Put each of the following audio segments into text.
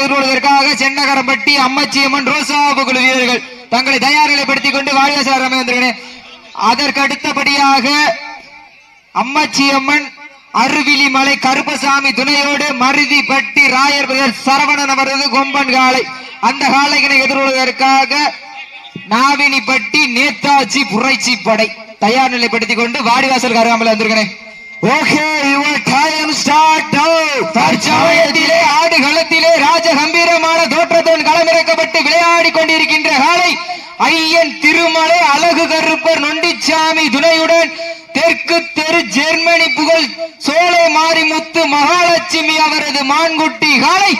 எதிர்கொள்வதற்காக சென்னகரம்பட்டி அம்மச்சியம்மன் ரோசாபு குழு வீரர்கள் தங்களை தயார் நிலைப்படுத்திக் கொண்டு வாடிவாசல் அமைந்திருக்கிறேன். அதற்கு அடுத்தபடியாக அம்மச்சியம்மன் அருவிலி மலை கருப்பசாமி துணையோடு மருதிப்பட்டி ராயர் பிரதர் சரவணன் அவரது கொம்பன் காலை அந்த காலைகளை எதிர்கொள்வதற்காக நாவினிப்பட்டி நேதாஜி புரட்சி படை தயார் நிலைப்படுத்திக் கொண்டு வாடிவாசல் அருகாமல் வந்திருக்கிறேன். ஓகே யுவர் டைம் ஸ்டார்ட் தற்சமயத்திலே ஆடு களத்திலே ராஜ கம்பீரமான தோற்றத்துடன் களமிறக்கப்பட்டு விளையாடி கொண்டிருக்கின்ற காலை ஐயன் திருமலை அழகு கருப்பர் நொண்டிச்சாமி துணையுடன் தெற்கு தெரு ஜெர்மனி புகழ் சோலை மாரிமுத்து மகாலட்சுமி அவரது மான்குட்டி காலை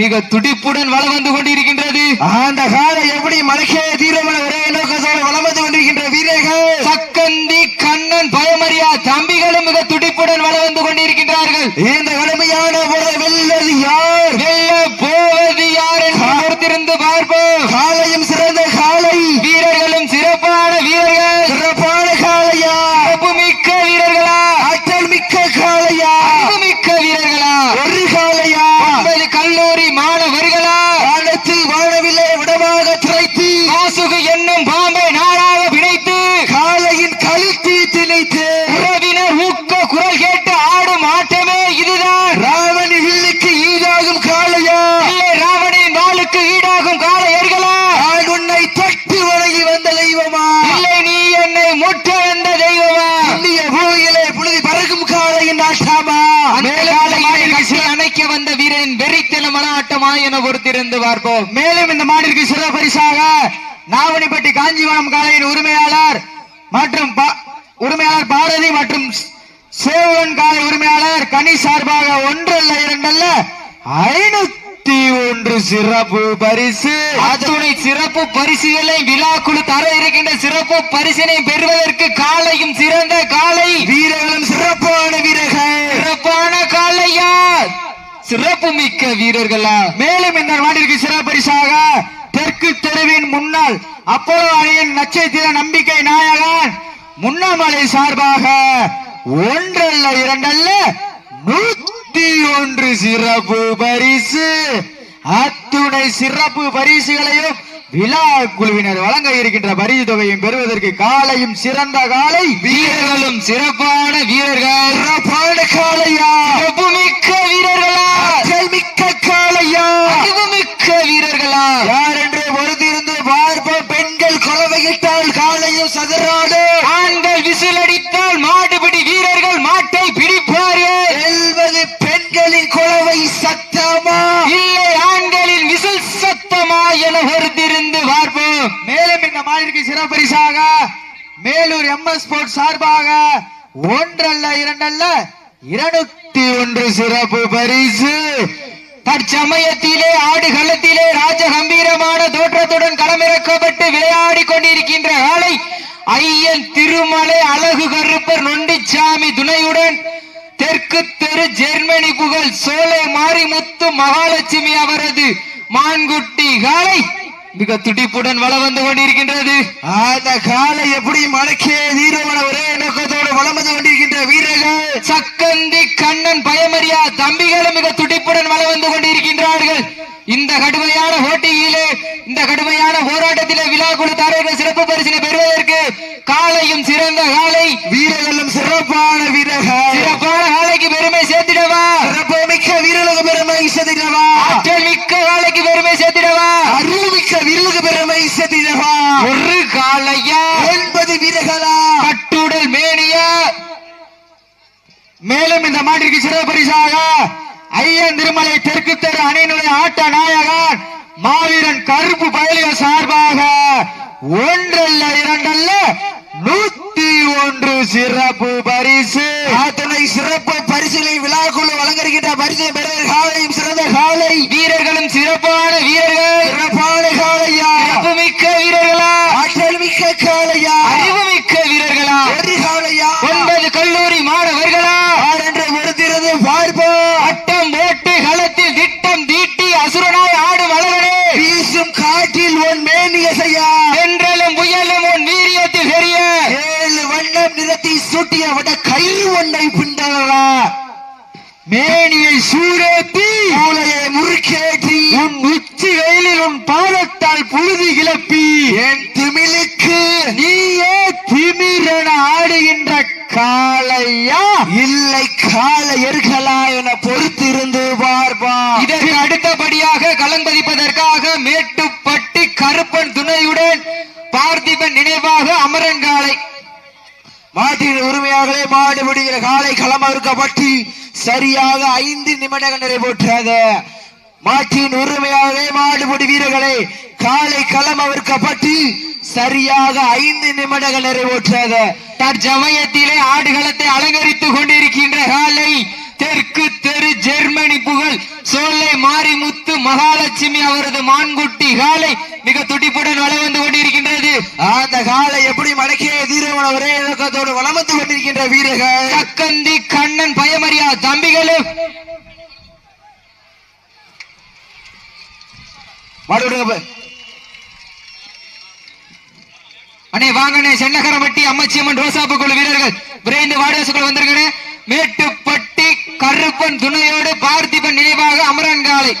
மிக துடிப்புடன் வளம் வந்து கொண்டிருக்கின்றது. அந்த காலை எப்படி மலைக்கே தீரமன ஒரே நோக்கத்தோடு வளம் வந்து கொண்டிருக்கின்ற வீரர்கள்? சக்கந்தி கண்ணன் பயமறியா தம்பிகளும் மிக துடிப்புடன் வளம் வந்து கொண்டிருக்கின்றார்கள் இந்த கடுமையான முறை வெல்வது யார்? வெல்ல போவது யார் என்று பொறுத்திருந்து பார்ப்போம். காலையும் சிறந்த காலை. வீரர்களும் சிறப்பான வீரர்கள். சிறப்பான காளையா சிறப்புமிக்க வீரர்களா? ஆற்றல் மிக்க காளையா மிக்க வீரர்களா? ஒரு காளையா ஒன்பது கல்லூரி மாணவர்களா? வானத்தில் வாழவில்லை விடமாக திரைத்து காசுகு என்னும் பாம்பை நாளாக பிணைத்து. காளையின் கழுத்தி திணைத்து என பொறுத்திருந்து பார்ப்போம். மேலும் இந்த மாநிலக்கு சிறப்பு பரிசாக நாவணிப்பட்டி காஞ்சிபுரம் காளையின் உரிமையாளர் மற்றும் உரிமையாளர் பாரதி மற்றும் சேவன் காலை உரிமையாளர் கனி சார்பாக ஒன்றல்ல இரண்டல்ல ஐநூத்தி ஒன்று சிறப்பு பரிசு. அத்துணை சிறப்பு பரிசுகளை விழாக்குழு தர இருக்கின்ற சிறப்பு பரிசினை பெறுவதற்கு காலையும் சிறந்த காலை வீரர்களும் சிறப்பான வீரர்கள் சிறப்பான காளையா சிறப்பு மிக்க வீரர்களா. மேலும் இந்த மாநிலக்கு சிறப்பரிசாக தெற்கு தெருவின் முன்னாள் அப்போலோ அணியின் நட்சத்திர நம்பிக்கை நாயகன் முன்னமலை சார்பாக ஒன்றல்ல இரண்டல்ல நூத்தி ஒன்று சிறப்பு பரிசு. அத்துணை சிறப்பு பரிசுகளையும் விழா குழுவினர் வழங்க இருக்கின்ற பரிசு தொகையும் பெறுவதற்கு காலையும் சிறந்த காலை வீரர்களும் சிறப்பான வீரர்கள். சிறப்பான சிறப்பு மிக்க வீரர்களா? மிக்க காளையா? மேலூர் எம் எஸ் சார்பாக ஒன்றல்ல இரண்டல்ல இருநூத்தி ஒன்று சிறப்பு பரிசு. தற்சமயத்திலே ஆடு களத்திலே ராஜ கம்பீரமான தோற்றத்துடன் களமிறக்கப்பட்டு விளையாடி கொண்டிருக்கின்ற காலை ஐயன் திருமலை அழகு கருப்பர் நொண்டிச்சாமி துணையுடன் தெற்கு தெரு ஜெர்மனி புகழ் சோலை மாரிமுத்து மகாலட்சுமி அவரது மான்குட்டி காலை மிக துடிப்புடன் வளம் வந்து கொண்டிருக்கின்றது. அந்த காலை எப்படி மடக்கே வீரமன ஒரே நோக்கத்தோடு வளம் வந்து கொண்டிருக்கின்ற வீரர்கள்? சக்கந்தி கண்ணன் பயமறியா தம்பிகளும் மிக துடிப்புடன் வளம் வந்து கொண்டிருக்கின்றார்கள். இந்த கடுமையான போட்டியிலே இந்த கடுமையான போராட்டத்திலே விழா குழு தரையிட சிறப்பு பரிசினை பெறுவதற்கு காலையும் சிறந்த காலை வீரர்களும் சிறப்பான வீரர்கள் சிறப்பான காலைக்கு பெருமை சேர்த்திடவா சிறப்பு மிக்க வீரர்களுக்கு பெருமை சதிரவா ஆற்றல் மிக்க காலைக்கு பெருமை சேர்த்திடவா அருள்மிக்க வீரர்களுக்கு பெருமை சதிரவா ஒரு காலையா ஒன்பது வீரர்களா மேனியா மேலும் இந்த மாட்டிற்கு சிறப்பு பரிசாக ஐயன் திருமலை தெற்கு தெரு அணியினுடைய ஆட்ட நாயகன் மாவீரன் கருப்பு பயலிய சார்பாக ஒன்றல்ல இரண்டல்ல நூத்தி ஒன்று சிறப்பு பரிசு. அத்தனை சிறப்பு பரிசுகளை விழாக்குழு வழங்குகின்ற பரிசை பெறுவது காலையும் சிறந்த காலை வீரர்களும் சிறப்பான வீரர்கள் சிறப்பான காலையா சிறப்பு மிக்க வீரர்களா ஆற்றல் மிக்க காலையா அறிவு மிக்க வீரர்களா ஒரு காலையா ஒன்பது கல்லூரி மாணவர்களா யார் என்று பொறுத்திருந்து பார்ப்போம் பட்டம் போட்டு களத்தில் திட்டம் தீட்டி அசுரனாய் ஆடும் அழகனே வீசும் காற்றில் உன் மேனிய செய்யா என்றலும் புயலும் உன் வீரியத்தில் தெரிய ஏழு வண்ணம் நிறத்தை சூட்டிய விட கை ஒன்றை பிண்டலா மேனியை சூடேத்தி மூளையை முறுக்கேற்றி உன் உச்சி வெயிலில் உன் பாதத்தால் புழுதி கிளப்பி. என் திமிலுக்கு நீயே திமிரென ஆடுகின்ற காளையா? இல்லை காளையர்களா என பொறுத்திருந்து பார்ப்பா. இதற்கு அடுத்தபடியாக களம்பதிப்பதற்காக மேட்டுப்பட்டி கருப்பன் துணையுடன் பார்த்திபன் நினைவாக அமரன்காலை மாட்டின் உரிமையாகவே மாடு விடுகிற காலை களம் அறுக்கப்பட்டு சரியாக ஐந்து நிமிடங்கள் நிறைவேற்றது மாட்டின் உரிமையாகவே மாடுபிடி வீரர்களை காலை களம் அவிர்க்கப்பட்டு சரியாக ஐந்து நிமிடங்கள் நிறைவேற்றாத தற்சமயத்திலே ஆடுகளத்தை அலங்கரித்துக் கொண்டிருக்கின்ற காலை தெற்கு தெரு ஜெர்மனி புகழ் சோலை மாரிமுத்து மகாலட்சுமி அவரது மான்குட்டி காலை மிக துடி அந்த காலை எப்படி மடக்கிய தீரவன ஒரே இலக்கத்தோடு வலம் கொண்டிருக்கின்ற வீரர்கள். தக்கந்தி கண்ணன் பயமறியா தம்பிகளும் அண்ணே வாங்கண்ணே சென்னகரப்பட்டி அம்மச்சியம்மன் ரோசாப்பு குழு வீரர்கள். விரைந்து வாடிவாசக்குள்ள வந்திருக்கனே மேட்டுப்பட்டி கருப்பன் துணையோடு பார்த்திபன் நினைவாக அமரன் காலை.